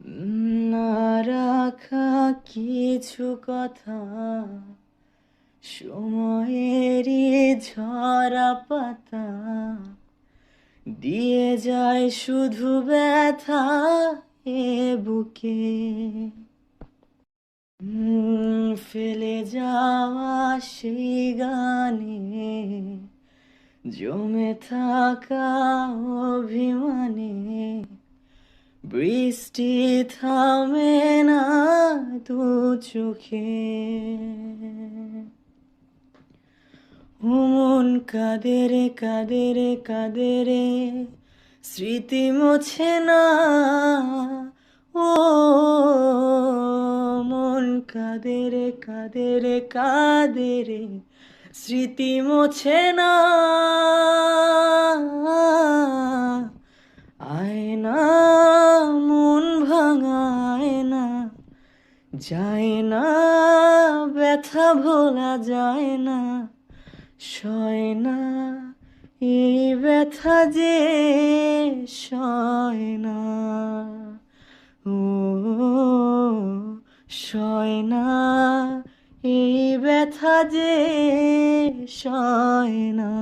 না রাখা কিছু কথা। সময়েরই ঝরা পাতা দিয়ে যায় শুধু ব্যথা এ বুকে। ফেলে যাওয়া সেই গানে জমে থাকা অভিমানে বৃষ্টি থামে না দু চোখে। হুমন কাদেরে কাদেরে কাদেরে স্মৃতি মোছে না। ও মন কাদেরে কাদেরে কাদেরে স্মৃতি মোছে না। আয়না ভাঙায় না, যায় না, ব্যথা ভোলা যায় না, সয় না, এই ব্যথা যে সয় না। ও, সয় না, এই ব্যথা যে সয় না।